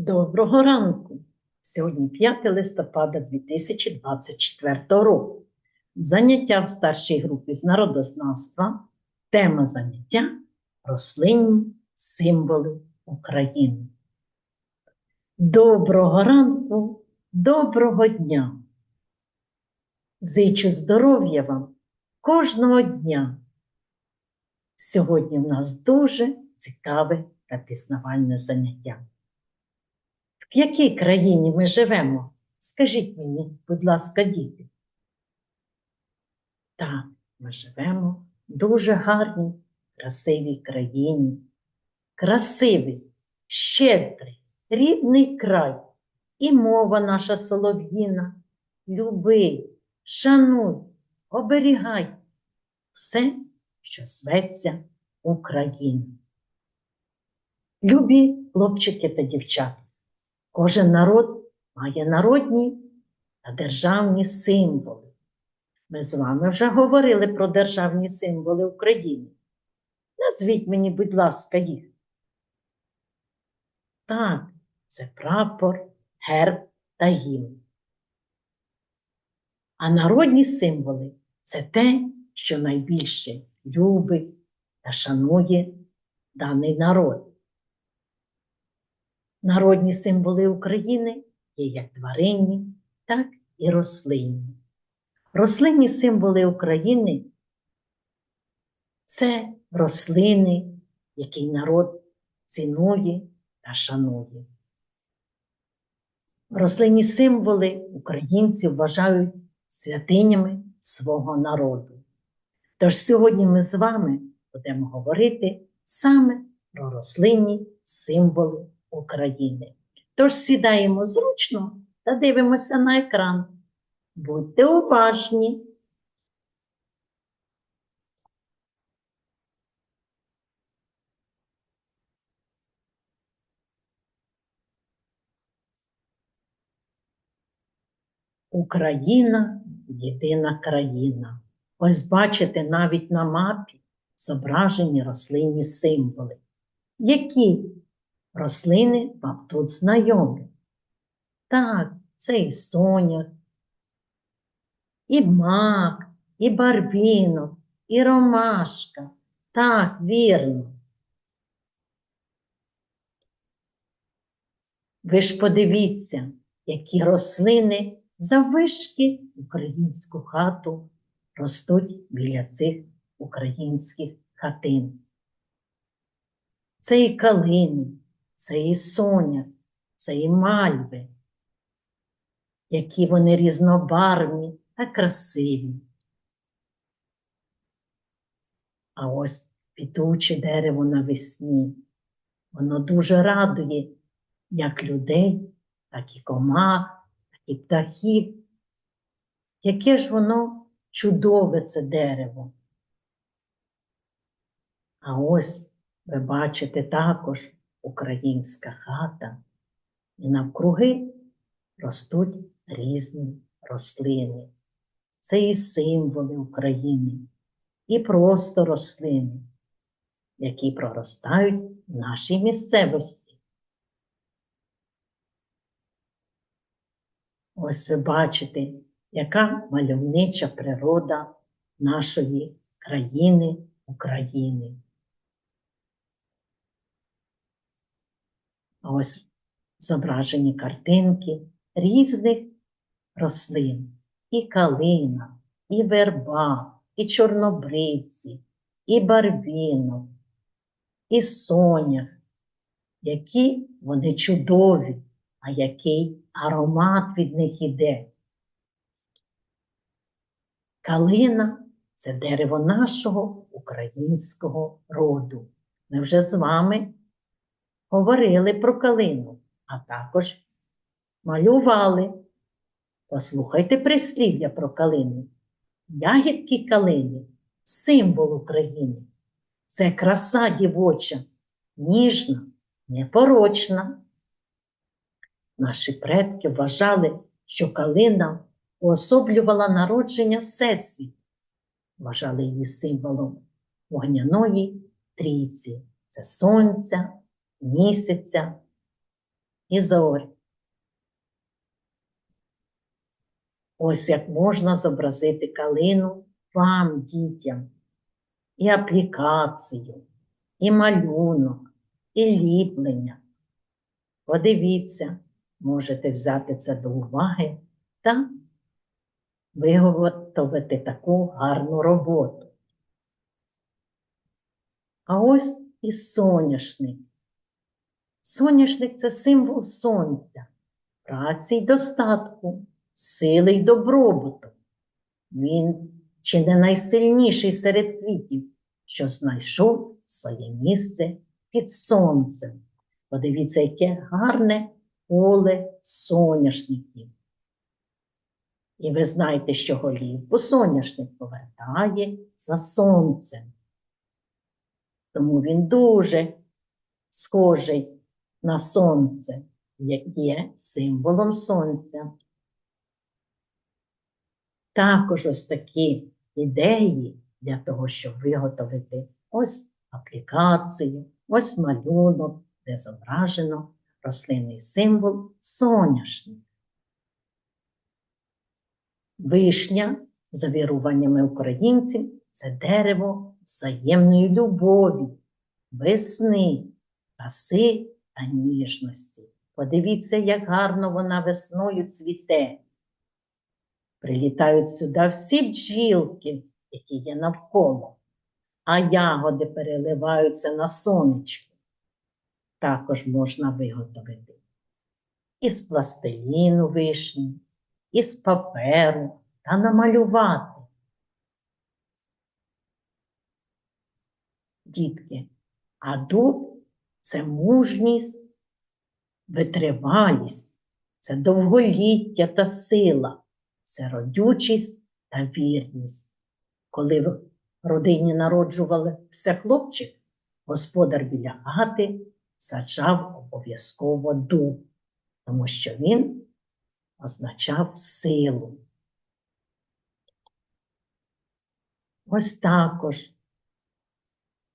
Доброго ранку! Сьогодні 5 листопада 2024 року. Заняття в старшій групі з народознавства. Тема заняття рослинні символи України. Доброго ранку, доброго дня! Зичу здоров'я вам кожного дня. Сьогодні в нас дуже цікаве та пізнавальне заняття. В якій країні ми живемо? Скажіть мені, будь ласка, діти. Так, ми живемо в дуже гарній, красивій країні. Красивий, щедрий, рідний край. І мова наша солов'їна. Люби, шануй, оберігай все, що зветься Україна. Любі хлопчики та дівчата. Кожен народ має народні та державні символи. Ми з вами вже говорили про державні символи України. Назвіть мені, будь ласка, їх. Так, це прапор, герб та гімн. А народні символи це те, що найбільше любить та шанує даний народ. Народні символи України є як тваринні, так і рослинні. Рослинні символи України це рослини, які народ цінує та шанує. Рослинні символи українці вважають святинями свого народу. Тож сьогодні ми з вами будемо говорити саме про рослинні символи України. Тож сідаємо зручно та дивимося на екран. Будьте уважні. Україна єдина країна. Ось бачите навіть на мапі зображені рослинні символи. Які рослини вам тут знайомі? Так, це і соняк, і мак, і барвінок, і ромашка. Так, вірно. Ви ж подивіться, які рослини заввишки українську хату ростуть біля цих українських хатин. Це і калини, це і соняк, це і мальви, які вони різнобарвні та красиві. А ось пітуче дерево навесні. Воно дуже радує як людей, так і комах, так і птахів. Яке ж воно чудове це дерево. А ось ви бачите також українська хата, і навкруги ростуть різні рослини. Це і символи України, і просто рослини, які проростають в нашій місцевості. Ось ви бачите, яка мальовнича природа нашої країни України. Ось зображені картинки різних рослин. І калина, і верба, і чорнобривці, і барвінок, і сонях. Які вони чудові, а який аромат від них іде. Калина це дерево нашого українського роду. Ми вже з вами говорили про калину, а також малювали. Послухайте прислів'я про калину. Ягідки калини символ України. Це краса дівоча, ніжна, непорочна. Наші предки вважали, що калина уособлювала народження Всесвіту, вважали її символом вогняної трійці це сонця, місяця і зорі. Ось як можна зобразити калину вам, дітям, і аплікацію, і малюнок, і ліплення. Подивіться, можете взяти це до уваги та виготовити таку гарну роботу. А ось і соняшник. Соняшник це символ сонця, праці й достатку, сили й добробуту. Він чи не найсильніший серед квітів, що знайшов своє місце під сонцем. Подивіться, яке гарне поле соняшників. І ви знаєте, що голівку соняшник повертає за сонцем. Тому він дуже схожий на сонце, є символом сонця. Також ось такі ідеї для того, щоб виготовити ось аплікацію, ось малюнок, де зображено рослинний символ соняшник. Вишня, за віруваннями українців, це дерево взаємної любові, весни, краси та ніжності. Подивіться, як гарно вона весною цвіте. Прилітають сюди всі бджілки, які є навколо, а ягоди переливаються на сонечко. Також можна виготовити із пластиліну вишні, із паперу та намалювати. Дітки, а дуб це мужність, витривалість, це довголіття та сила, це родючість та вірність. Коли в родині народжувався хлопчик, господар біля хати саджав обов'язково дуб, тому що він означав силу. Ось також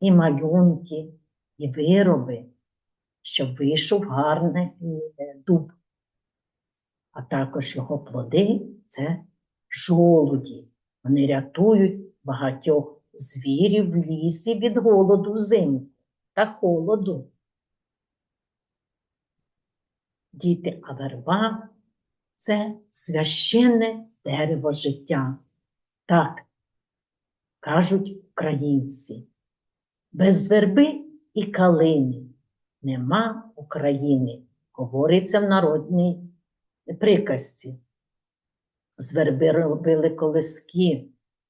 і малюнки, і вироби, щоб вийшов гарний е, дуб. А також його плоди це жолуді. Вони рятують багатьох звірів в лісі від голоду взимку та холоду. Діти, а верба це священне дерево життя. Так кажуть українці. Без верби і калини нема України, говориться в народній приказці. З верби робили колиски,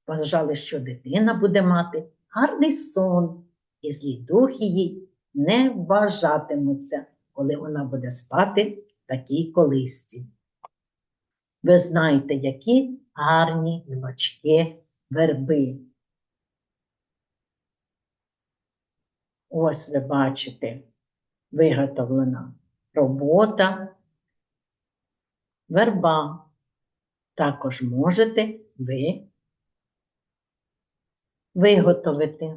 вважали, що дитина буде мати гарний сон, і злі духи їй не вважатимуться, коли вона буде спати в такій колисці. Ви знаєте, які гарні гілочки верби. Ось ви бачите, виготовлена робота, верба. Також можете ви виготовити.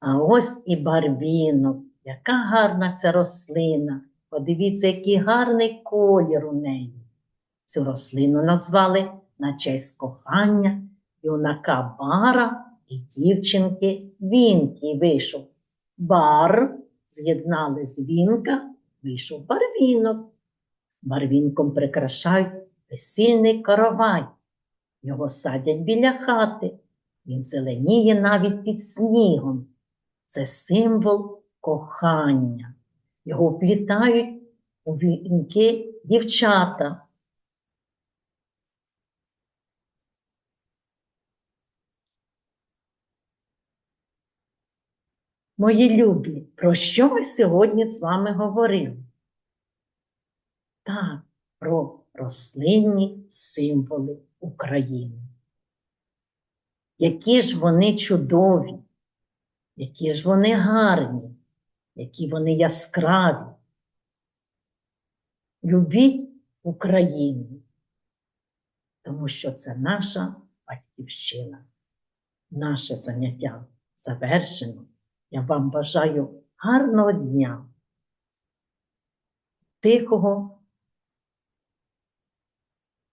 А ось і барвінок. Яка гарна ця рослина. Подивіться, який гарний колір у неї. Цю рослину назвали на честь кохання юнака бара дівчинки Вінки вийшов. Бар з'єднали з вінка, вийшов барвінок. Барвінком прикрашають весільний каравай. Його садять біля хати. Він зеленіє навіть під снігом. Це символ кохання. Його вплітають у вінки дівчата. Мої любі, про що ми сьогодні з вами говорили? Так, про рослинні символи України. Які ж вони чудові, які ж вони гарні, які вони яскраві. Любіть Україну, тому що це наша батьківщина. Наше заняття завершено. Я вам бажаю гарного дня. тихого,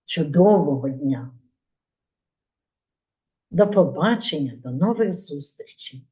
чудового дня. До побачення, до нових зустрічей!